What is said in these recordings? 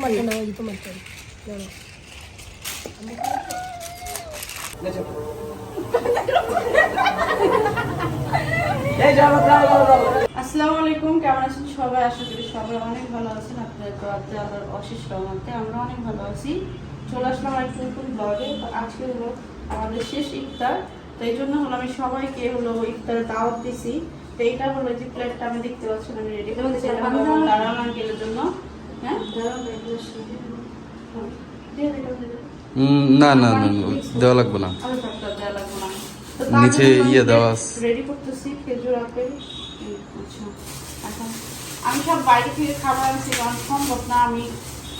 তোমার জন্য ওই তোমার জন্য আসসালামু আলাইকুম কেমন আছেন সবাই? আশা করি সবাই অনেক ভালো আছেন। আপনাদের দোয়াতে অশেষ রহমতে আমরা অনেক ভালো আছি। চলে আসলাম আর নতুন ব্লগে আজকে হলো আমাদের শেষ ইফতার। তো এই জন্য হলো আমি সবাইকে হলো ইফতারে দাওয়াত দিছি। তো এইটা হলো যে প্লেটটা আমি দেখতে পাচ্ছেন আমি রেডি করতেছি দাঁড়ান জন্য। না না না দেওয়া লাগবে না। নিচে ইয়ে দেওয়া। রেডি করতেছি, খেজুর আচ্ছা আমি সব বাইরে থেকে খাবার আনছি, কারণ সম্ভব না, আমি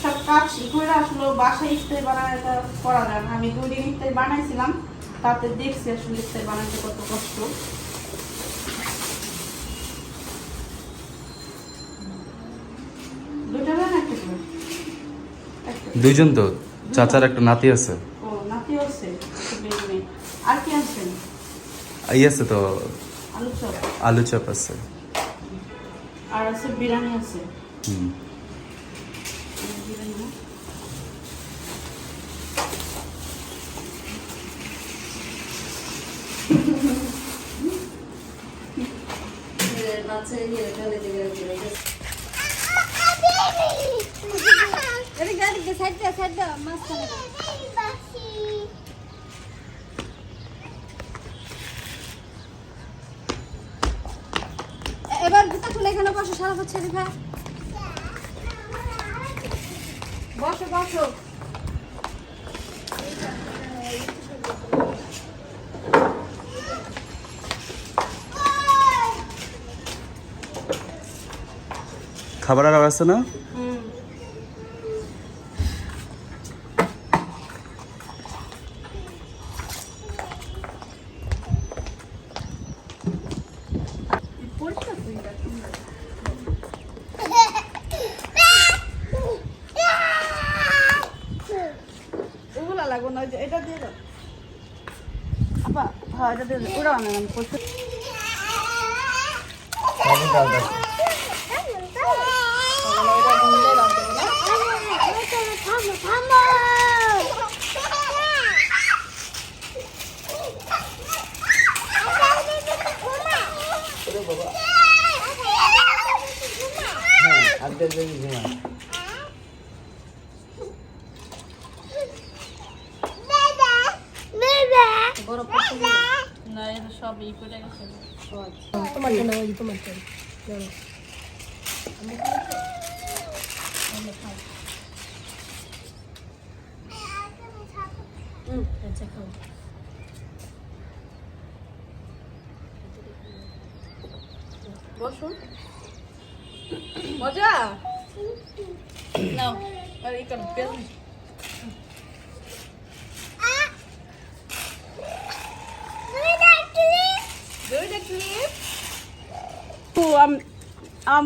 সব কাজ করে আসলে, বাসায় ইফতারি বানানোটা করা যায় না। আমি দুই দিন ইফতারি বানাইছিলাম, তাতে দেখছি আসলে ইফতারি বানাতে কত কষ্ট দুটা বানা একটা করে? একটা। দুইজন তো চাচার একটা নাতি আছে। ও নাতি আছে একটা বেবি মেয়ে। আর কি আছেন এই আছে তো আলু চপ। আলু চপ বিরিয়ানি আছে হুম বিরিয়ানি না? এবার জুতা খুলে এখানে বসো, সারা হচ্ছে বসো বসো। খাবার আর আছে না ওগুলা লাগবে না ওই যে এটা দিয়ে দাও আপা হ্যাঁ এটা দিয়ে দাও ওটা আনলাম পয়সা না এটা সব ই করে গেছে তোমার জন্য ওই যে তোমার জন্য দাঁড়াও। হুম, আচ্ছা খাও বসুন মজা নাও আর এই কারণ পেল দুইটা ক্লিপ ও আম আমার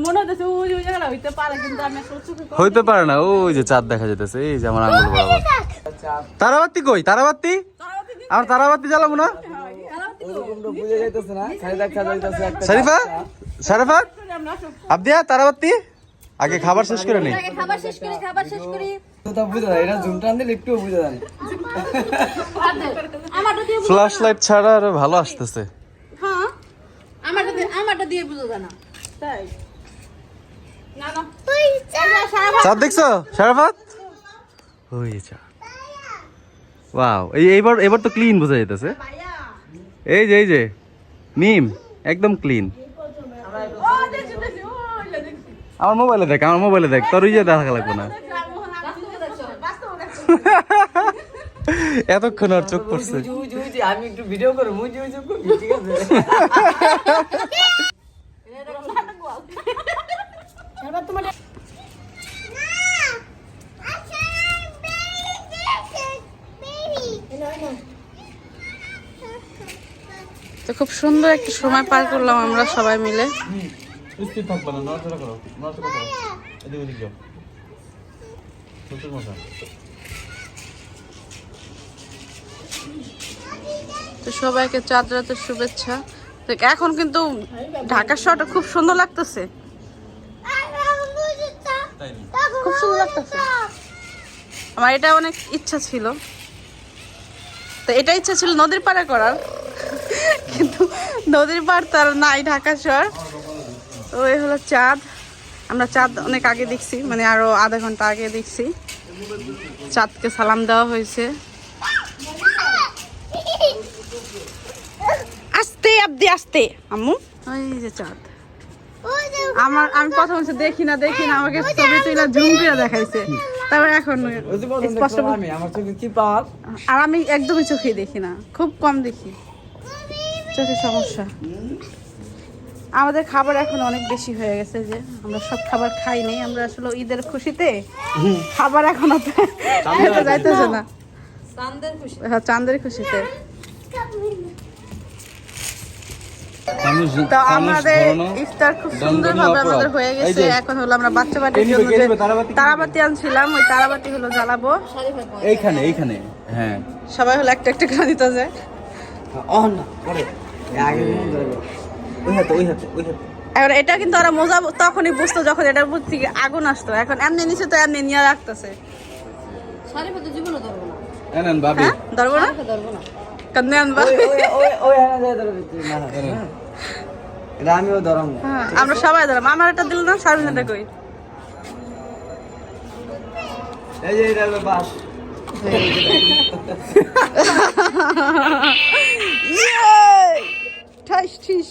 মনে হচ্ছে ওই ওই জায়গাটা হইতে পারে কিন্তু আমি আসলে চোখে কম হইতে পারে না ওই যে চাঁদ দেখা যেতেছে এই যে আমার আঙ্গুল বরাবর। তারাবাতি কই? তারাবাতি? আমার তারাবাতি জ্বালাবো না? শরীফা শরীফা আবদিয়া তারাবাতি? আগে খাবার শেষ করে নেই খাবার শেষ করি খাবার শেষ করি। ফ্ল্যাশ লাইট ছাড়া আর ভালো আসতেছে। হ্যাঁ দিয়ে বুঝো না তাই? না না। চাঁদ দেখছ? শরাফাত? ওই ওয়াও এই এইবার এবার তো ক্লিন বোঝা যাইতেছে। এই যে এই যে মিম একদম ক্লিন দেখছি দেখছি। দেখছি। আমার মোবাইলে দেখ আমার মোবাইলে দেখ তোর ইয়ে দেখা লাগবে না। এতক্ষণ আর চোখ পড়ছে। আমি একটু ভিডিও করব মুজি মুজি করবি ঠিক আছে। খুব সুন্দর একটা সময় পার করলাম আমরা সবাই মিলে। তো সবাইকে চাঁদ রাতের শুভেচ্ছা। তো এখন কিন্তু ঢাকার শহরটা খুব সুন্দর লাগতেছে। খুব সুন্দর লাগতেছে। আমার এটা অনেক ইচ্ছা ছিল। তো এটা ইচ্ছা ছিল নদীর পাড়ে করার। নদীর পাড় তার নাই ঢাকা শহর। তো এই হলো চাঁদ। আমরা চাঁদ অনেক আগে দেখছি মানে আরও আধা ঘণ্টা আগে দেখছি। চাঁদকে সালাম দেওয়া হয়েছে। আস্তে আব্দি আস্তে। আম্মু? ওই যে চাঁদ। আমার আমি প্রথম হচ্ছে দেখি না দেখি না আমাকে ছবি তুলে ঝুম করে দেখাইছে। তারপর এখন স্পষ্ট আমি আমার চোখে কি পাওয়ার? আর আমি একদমই চোখে দেখি না খুব কম দেখি। চোখের সমস্যা। আমাদের খাবার এখন অনেক বেশি হয়ে গেছে যে আমরা সব খাবার খাই নাই আমরা আসলে ঈদের খুশিতে খাবার এখন যাইতেছে না। চান্দের হ্যাঁ, চাঁদের খুশিতে। তো আমাদের ইফতার খুব সুন্দর ভাবে আমাদের হয়ে গেছে। এখন হলো আমরা বাচ্চা বাটির জন্য যে তারাবাতি আনছিলাম ওই তারাবাতি হলো জ্বালাবো। এইখানে এইখানে হ্যাঁ। সবাই হলো একটা একটা করে দিতে যায় না এবার এটা কিন্তু ওরা মজা তখনই বুঝতো যখন এটার উপর থেকে আগুন আসতো। এখন এমনি নিচে তো এমনি নিয়ে রাখতেছে। সারি পথে জীবনও ধরবো না। এনেন ভাবি। হ্যাঁ? হ্যাঁ। ধরম। হ্যাঁ, আমরা সবাই ধরলাম আমার এটা দিল না সার্ভিস কই? এই যে এটা বাস ইয়ে! ঠাইস ঠিস।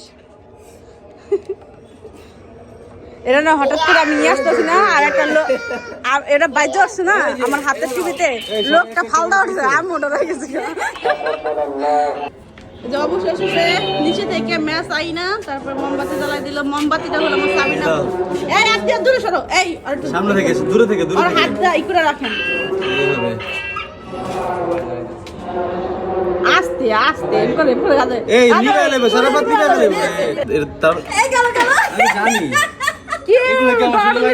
এটা না হঠাৎ করে আমি নিয়ে আসতেছি না আর একটা লোক আর এটা বাইজে আসছে না আমার হাতের টিভিতে। লোকটা ফালদা উঠছে আমি ওটা রয়ে গেছি যে অবশেষে নিচে থেকে ম্যাচ আই না তারপর মোমবাতি জ্বালাই দিল। মোমবাতিটা হলো আমার সাবিনা এই দিয়ে দূরে সরো। এই আর সামনে থেকে দূরে থেকে দূরে আর হাতটা ই করে রাখেন। এইভাবে। আস্তে আস্তে এম করে পড়ে এই নিবে নেবে সারাপাত নিবে নেবে এর তার এই গেল গেল। আমি জানি। কি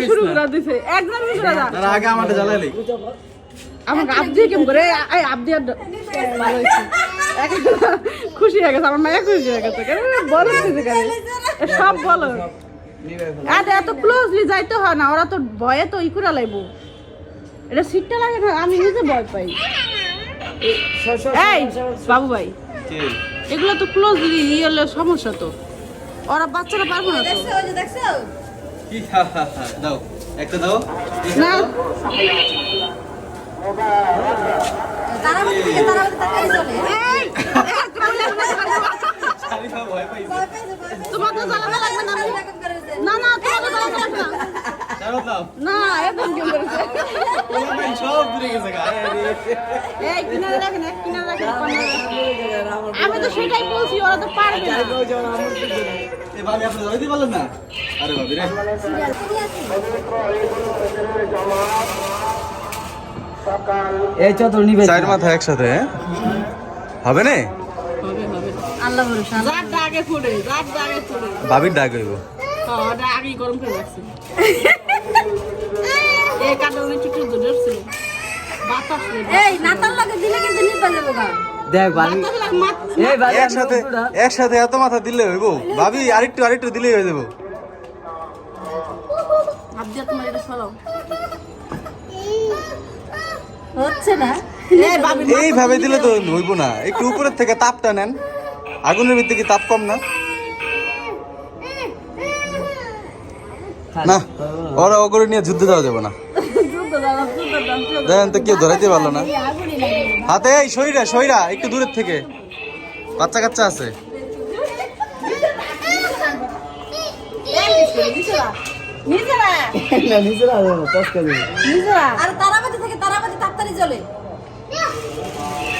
শুরু? করে দিছে। একদম শুরু করে তার আগে আমারটা জ্বালাইলি আমাকে কেমন করে? এই আর খুশি হয়ে গেছে আমার মায়া খুশি হয়ে গেছে। কেন বলো দিতে কেন? সব বলো। আর এত ক্লোজলি যাইতে হয় না ওরা তো ভয়ে তো ই করে লাইবো। এটা সিটটা লাগে না আমি নিজে ভয় পাই। এই বাবু ভাই এগুলো তো ক্লোজলি ই হলে সমস্যা তো। ওরা বাচ্চারা পারব না তো। দেখছ ওই যে দেখছ? কি? হা হা হা দাও। একটা দাও। না। তারাবাতি থেকে তারাবাতি তাড়াতাড়ি চলে। এই, ভয় পাইছে ভয় পাইছে, ভয় পাইছে। তোমার তো জ্বালানো লাগবে না। না। না তোমার তো জ্বালানো লাগবে না। না করেছে সব গেছে এই কিনারে রাখেন এক কিনারে রাখেন কর্নারে রাখেন। আমি তো সেটাই বলছি ওরা তো পারবে না। এই ভাবি আপনি জ্বালাইতে পারলেন না? আরে ভাবি রে। এই চতুর নিবে। চার মাথা একসাথে হ্যাঁ? হবে না? আল্লাহ ভরসা। যার ডাকে ফুটে যার ডাকে ফুটে। ভাবির ডাক হইব। হ্যাঁ আগেই গরম করে রাখছি। এই কাটা অনেক ছোট ছোট ছিল বাতাস এই নাতাল লাগে দিলে কিন্তু নিতে যাব গা। দেখ বাড়ি বাতাস লাগে মাত- এই বাড়ি একসাথে একসাথে এত মাথা দিলে হইব? ভাবি আরেকটু আরেকটু দিলেই হয়ে যাব। হাত তোমার এটা সরাও। হচ্ছে না। এইভাবে দিলে তো হইব না। একটু উপরের থেকে তাপটা নেন। আগুনের ভিতরে কি তাপ কম না? না ওরা ওগুলো নিয়ে যুদ্ধ দেওয়া যাবে না। দেখেন তো কেউ ধরাইতে পারল না। হাতে এই সইরা সইরা একটু দূরের থেকে। বাচ্চা কাচ্চা আছে।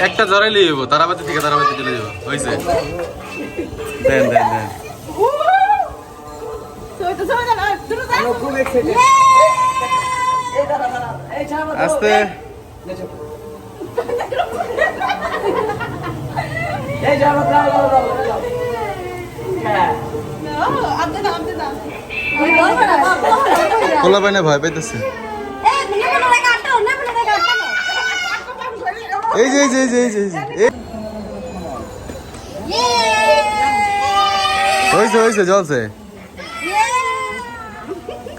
একটা জড়াইলেই হইব তারাবাতি থেকে তারাবাতি চলে যাব। হয়েছে দেন দেন দেন। আস্তে। এই যাব দাও দাও দাও দাও আদে না আদে না ওই ধরবে না বাপ, ধরবে না, ধরবে না। পোলা বাইনে ভয় পাইতেছে এই যে এই যে এই যে। এই। যে হয়েছে হয়েছে জলছে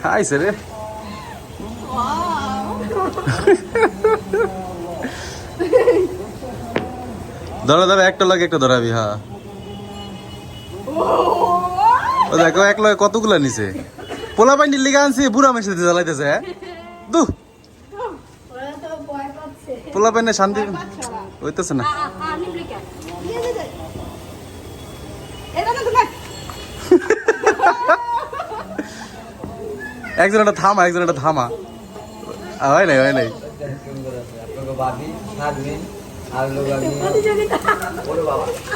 খাইছে রে। ধরো ধরো একটা লাগে একটা ধরাবি হ্যাঁ ও দেখো এক লগে কতগুলা নিছে? পোলা পাইনির লিগা আনছি বুড়া মেসে দিয়ে জ্বালাইতেছে হ্যাঁ? দু। পোলা পাইনে শান্তি হইতেছে না। একজন একটা থামা একজন একটা থামা হয় নাই হয় নাই।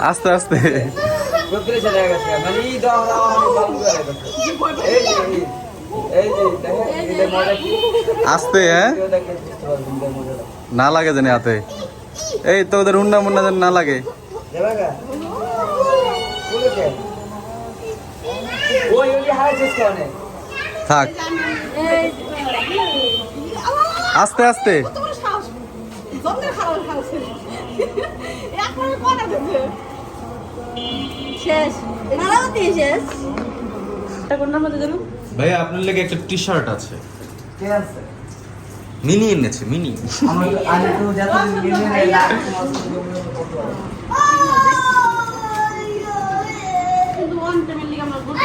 আস্তে আস্তে। আস্তে হ্যাঁ? না লাগে জানি হাতে এই তো ওদের উন্না মুন্না যেন না লাগে। ওই হারাইছিস কেন? থাক। আস্তে আস্তে। শেষ শেষ এটা কোনটার ভাইয়া আপনার লেগে একটা টি শার্ট আছে। কে আছে মিনি। এনেছে মিনি আমার আমি তো যত মিলে লাখ কিন্তু ওয়ান টাইমের লিগে আমরা গুড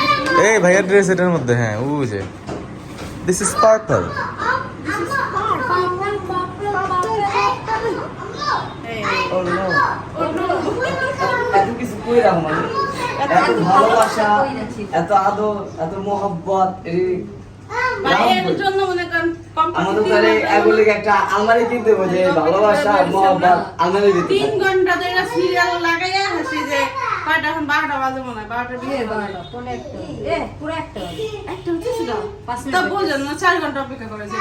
এই ভাইয়া ড্রেস এটার মধ্যে হ্যাঁ ও যে। দিস ইজ পার্পল এত মানে ভালোবাসা এত আদর এত মোহব্বত মনে আমাদের তাহলে এগুলো একটা কিনতে হবে ভালোবাসা মোহব্বত তিন ঘণ্টা ধরে সিরিয়াল কয়টা এখন? বারোটা বাজে মনে হয় বারোটা বিয়ে এ পুরো একটা মিনিট না চার ঘণ্টা অপেক্ষা করেছে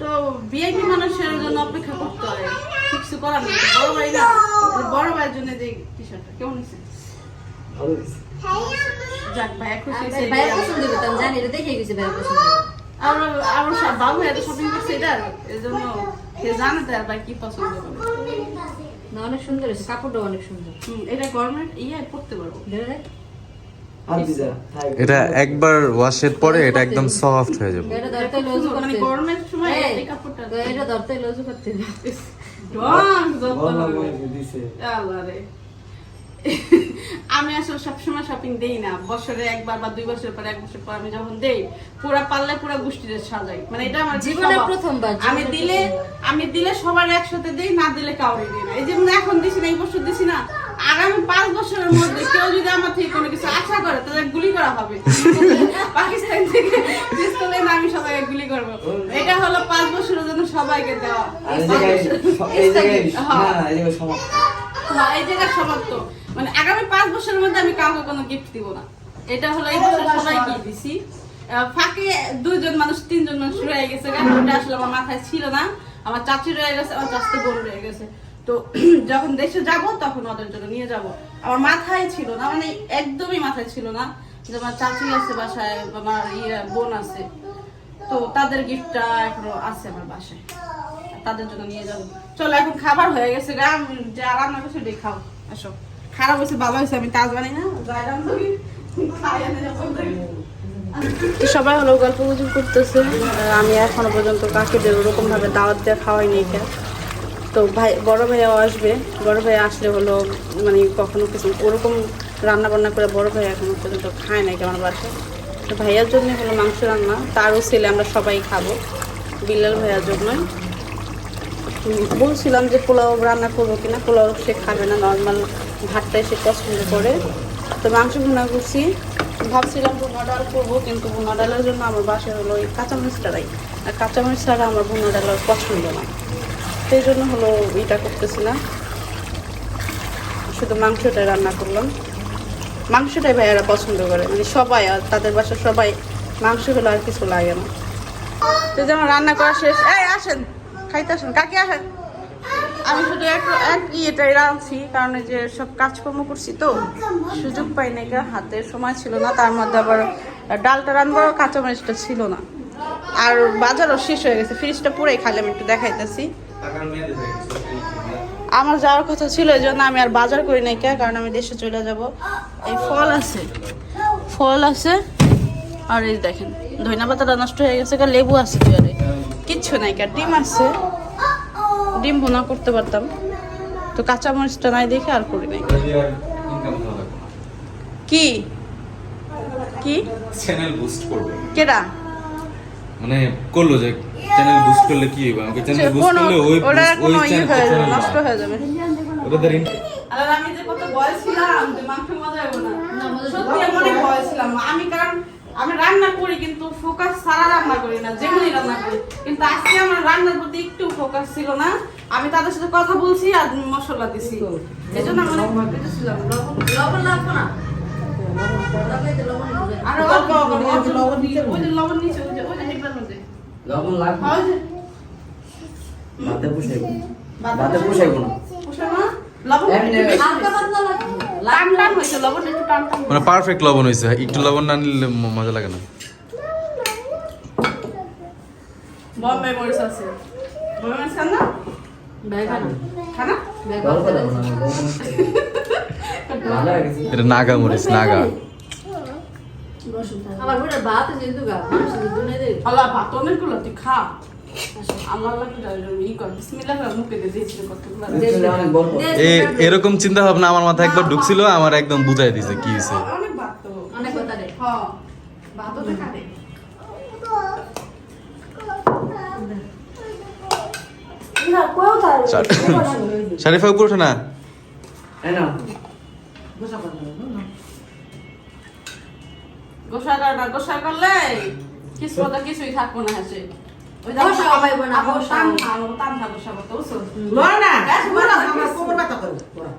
তো ভিআইপি মানুষের জন্য অপেক্ষা করতে হয় কিছু করার নেই। বড় ভাই না বড় ভাইয়ের জন্য যে টি শার্টটা কেমন হয়েছে যাক ভাই খুশি ভাইয়ের পছন্দ করতাম জানি দেখে গেছি ভাইয়ের পছন্দ আর আর সব বাবু এত শপিং করছে এটা? এই জন্য সে জানে তো আর ভাই কি পছন্দ করে। না অনেক সুন্দর হয়েছে কাপড়টা অনেক সুন্দর। হুম, এটা গভর্নমেন্ট ইয়ে পড়তে পারব। ধরে দেখ। আর এটা একবার ওয়াশের পরে এটা একদম সফট হয়ে যাবে। এটা ধরতে লজু মানে করতে। গভর্নমেন্ট সময় এই, এই কাপড়টা এটা ধরতে লজু করতে। ডং জব্দ লাগে দিছে। আল্লাহ রে। আমি আসলে সবসময় শপিং দেই না। বছরে একবার বা দুই বছর পর এক বছর পর আমি যখন দেই পুরা পারলে পুরা গোষ্ঠীদের সাজাই। মানে এটা আমার জীবনের প্রথমবার, আমি দিলে আমি দিলে সবার একসাথে দেই না দিলে কাউরে দিই না। এই যেমন এখন দিছি না এই বছর দিছি না আগামী পাঁচ বছরের মধ্যে কেউ যদি আমার থেকে কোনো কিছু আশা করে তাদের গুলি করা হবে। পাকিস্তান থেকে পিস্তল আমি সবাইকে গুলি করব। এটা হলো পাঁচ বছরের জন্য সবাইকে দেওয়া। এই জায়গায় এই জায়গায় হ্যাঁ। এই জায়গায় সমাপ্ত। মানে আগামী পাঁচ বছরের মধ্যে আমি কাউকে কোনো গিফট দিব না। এটা হলো এই বছর সবাই কি দিছি। ফাঁকে দুইজন মানুষ তিনজন মানুষ রয়ে গেছে ওটা আসলে আমার মাথায় ছিল না। আমার চাচি রয়ে গেছে আমার চাচতে বোন রয়ে গেছে। তো যখন দেশে যাব তখন ওদের জন্য নিয়ে যাব। আমার মাথায় ছিল না মানে একদমই মাথায় ছিল না যে আমার চাচি আছে বাসায় আমার ইয়ে বোন আছে। তো তাদের গিফটটা এখনও আছে আমার বাসায়। তাদের জন্য নিয়ে যাব। চলো এখন খাবার হয়ে গেছে গা। যা রান্না করছি ওটাই খাও। আসো। খারাপ হয়েছে, ভালো হয়েছে, আমি কাজ বানাই না সবাই হলো গল্প গুজব করতেছে। আমি এখনও পর্যন্ত কাকিদের ওরকম ভাবে দাওয়াত দেওয়া খাওয়াই নেই কেন তো ভাই, বড় ভাইয়াও আসবে। বড় ভাই আসলে হলো মানে কখনো কিছু ওরকম রান্না বান্না করে বড় ভাই এখনও পর্যন্ত খায় নাই আমার বাসায়। তো ভাইয়ার জন্য হলো মাংস রান্না, তারও ছেলে আমরা সবাই খাব, বিল্লাল ভাইয়ার জন্যই। বলছিলাম যে পোলাও রান্না করব কিনা, পোলাও সে খাবে না নর্মাল ভাতটাই সে পছন্দ করে। তো মাংস ভুনা করছি। ভাবছিলাম ভুনা ডাল করব, কিন্তু ভুনা ডালের জন্য আমার বাসায় হলো ওই কাঁচামরিচটারাই আর কাঁচামরিচ ছাড়া আমার ভুনা ডাল পছন্দ না সেই জন্য হলো এটা করতেছি না শুধু মাংসটাই রান্না করলাম। মাংসটাই ভাইয়ারা পছন্দ করে। মানে সবাই আর তাদের বাসার সবাই মাংস হলে আর কিছু লাগে না। তো যেমন রান্না করা শেষ এই আসেন, খাইতে আসেন। কাকে আসেন। আমি শুধু এক এক ইয়েটাই রাঁধছি, কারণ যে সব কাজকর্ম করছি তো, সুযোগ পাই নাই হাতে সময় ছিল না, তার মধ্যে আবার ডালটা রান্নার কাঁচামরিচটা ছিল না। আর বাজারও শেষ হয়ে গেছে, ফ্রিজটা পুরাই খালি আমি একটু দেখাইতেছি। আমার যাওয়ার কথা ছিল, এই জন্য আমি আর বাজার করি নাই কে, কারণ আমি দেশে চলে যাব। এই ফল আছে ফল আছে, আর এই দেখেন ধনিয়া পাতাটা নষ্ট হয়ে গেছে লেবু আছে কিচ্ছু নাই কা, ডিম আছে ডিম ভুনা করতে পারতাম। তো কাঁচামরিচটা নাই দেখে আর করি নাই। কি? কি? চ্যানেল বুস্ট করবে। কেডা? মানে করল যে চ্যানেল বুস্ট করলে কি হবে আমাকে চ্যানেল বুস্ট করলে ওই ওটা ওই কোনো ইয়ে হয়ে যাবে চ্যানেল নষ্ট হয়ে যাবে। ওটা ধরে আর আমি যে কত ভয় ছিলাম যে মাংস মজা হবে না। না, মজা সত্যি আমি অনেক ভয় ছিলাম। আমি কারণ আমি রান্না করি কিন্তু ফোকাস সারা রান্না করি না যেমনই রান্না করি। কিন্তু আজকে আমার রান্নার প্রতি একটু ফোকাস ছিল না। আমি তাদের সাথে কথা বলছি আর মশলা দিছি। এই জন্য আমি অনেক ভয় পেয়েছিলাম লবণ লাগবে না। আর অল্প অল্প অল্প লবণ নিচে লবণ নিচে ওই যে ওই যে হেবার মধ্যে। লবণ লাগবে ওই পুষাইব ভাতে পুষাইব না। লবণ এমনি- একটু বেশি হালকা পাতলা লাগবে। টান টান হয়েছে লবণ একটু টান টান মানে পারফেক্ট লবণ হয়েছে। একটু লবণ না নিলে মজা লাগে না। বম্বে মরিচ আছে। বম্বে মরিচ না? এটা নাগা মরিচ নাগা। আমার ভাত আল্লাহ ভাত তুই খা। এ এরকম চিন্তা ভাবনা আমার মাথায় একবার ঢুকছিল আমার একদম বুঝাই দিছে কি হয়েছে অনেক ভাত অনেক কথা রে হ্যাঁ ভাতও তো শারিফা উপর ওঠে না। গোসা কর না গোসা করলে কিছু কিছুই থাকব না আছে ওই যে গোসা পাইবো না, আমার গোসা। টান আমার টান খা গোসা করতে বুঝছ? লড়া ব্যাস, বলো, আমার কিছু। কোমর ব্যথা করে লড়া।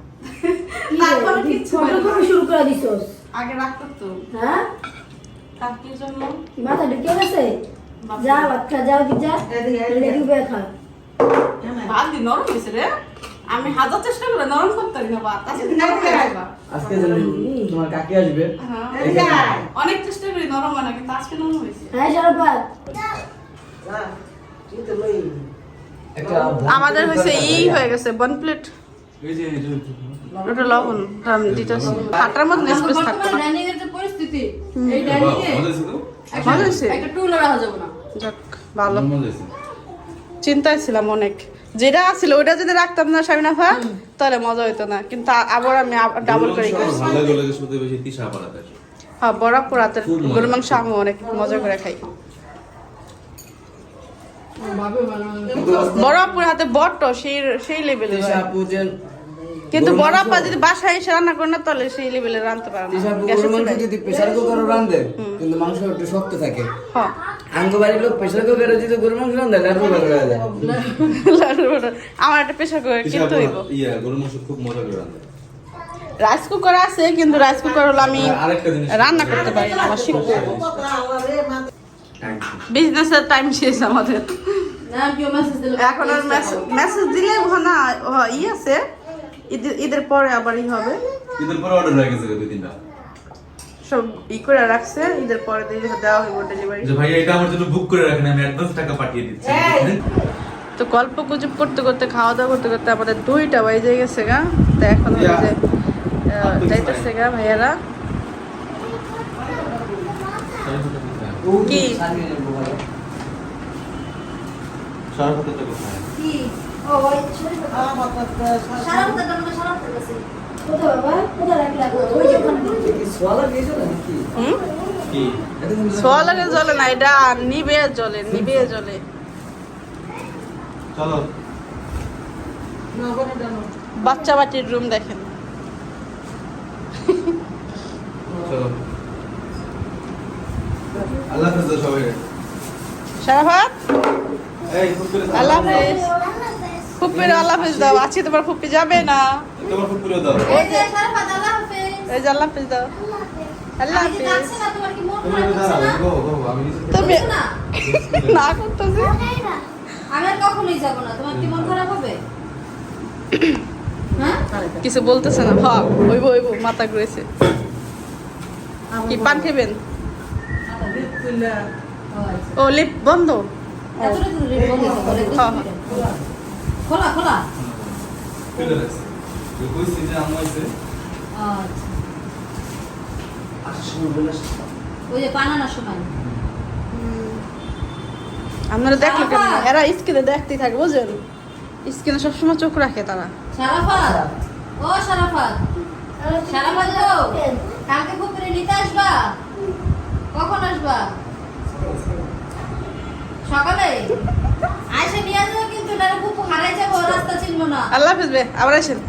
তারপরে কিচ্ছু ফটো হয়নি। করে শুরু করে দিছস আগে রাখতো তো হ্যাঁ? তার কি জন্য? মাথা ঢুকে গেছে? যা বাচ্চা যাও কি যা এদিকে, এদিকে। লেগে বেখা ভাত দি নরম হয়েছে রে। আমি হাজার চেষ্টা করে নরম করতে পারি না ভাত আজকে নরম হয়ে তোমার কাকি আসবে। হ্যাঁ। অনেক চেষ্টা করি নরম হয় না কিন্তু আজকে নরম হয়েছে হ্যাঁ আমাদের হয়েছে ই হয়ে গেছে বন প্লেট ওটা লবণ দিতেছি। আটার মধ্যে স্পেস থাকতো না। ডাইনিং এর যে পরিস্থিতি এই ডাইনিং এ ভালো হয়েছে। একটা টুলও রাখা যাবে না। যাক ভালো। চিন্তায় ছিলাম অনেক। যেটা ছিল ওইটা যদি রাখতাম না সামিনাফা তাহলে মজা হইতো না। কিন্তু আবার আমি ডাবল করে হ্যাঁ খুব মজা। গরু মাংস আমি অনেক মজা করে খাই। বরাবর হাতে বট্ট সেই সেই লেভেলের আপু যে কিন্তু গরুর বরাবর যদি বাসায় এসে রান্না করে না তাহলে সেই লেভেলে রাঁধতে পারে না। গ্যাসের মাংস যদি প্রেসার কুকারে রান্ধে কিন্তু মাংস একটু শক্ত থাকে। হ্যাঁ। লোক যদি মাংস রান্ধে আমার একটা পেশা করে কিন্তু হইব। ইয়া গরুর মাংস খুব মজা করে রান্না রাইস কুকার আছে কিন্তু রাইস কুকার হলো আমি রান্না করতে পারি না আমার শিখতে। বিজনেসের টাইম শেষ আমাদের না কেউ মেসেজ দিলে এখন আর মেসেজ দিলে না ই আছে। ঈদের ঈদের পরে আবার ই হবে। ঈদের পরে অর্ডার হয়ে গেছে দুই তিনটা। সব ই করে রাখছে ঈদের পরে দেওয়া হইব ডেলিভারি যে এটা আমার জন্য বুক করে রাখেন আমি অ্যাডভান্স টাকা পাঠিয়ে দিচ্ছি। তো গল্প গুজব করতে করতে খাওয়া দাওয়া করতে করতে আমাদের দুইটা বাজে গেছে গা। তো এখন হলো যাইতেছে গা ভাইয়ারা। কি? সারা কথাটা কোথায় কি? ও ওই আমার কথা সারা কথা সারা কথা কাছে কোথায় বাবা কোথায় রাখলে ওই যে ওখানে। সোয়ালা গেছে নাকি? হুম? কি? এতক্ষণ সোয়া লাগে জ্বলে না এটা নিবে জ্বলে নিবে জ্বলে চলো। বাচ্চা বাটির রুম দেখেন। চলো। আল্লাহ হাফেজ সবাই এই খুব করে আল্লাহ হাফেজ। আল্লাহ হাফেজ। দাও। আজকে তোমার ফুপ্পি যাবে না। তোমার খুব করে দাও এই যে কথা আল্লাহ হাফেজ। এই যে আল্লাহ হাফেজ দাও। আল্লাহ হাফেজ। তোমার কি মন তুমি খারাপ গো গো আমি কিছু তুমি না? না করতেছি। আমি আর কখনোই যাব না। তোমার কি মন খারাপ হবে? হ্যাঁ? কিছু বলতেছে না হ ওইব ওইব মাথা ঘুরেছে। কি পান খেবেন? ও আচ্ছা লিপ বন্ধ করে হ্যাঁ, খোলা খোলা। তুই কইছিস যে আম্মু আছে আচ্ছা ওই যে বানানোর সময় আপনারা দেখল কেন এরা স্ক্রিনে দেখতেই থাকে বুঝলেন? স্ক্রিনে সবসময় চোখ রাখে তারা। সারাফাত ও সারাফাত সারাফাত গো কালকে ফুপুরে নিতে আসবা? কখন আসবা? সকালে? আইসা নিয়ে আসবে কিন্তু নারে হারাই যাব রাস্তা চিনবো না। আল্লাহ হাফিজ বে আবার আসেন।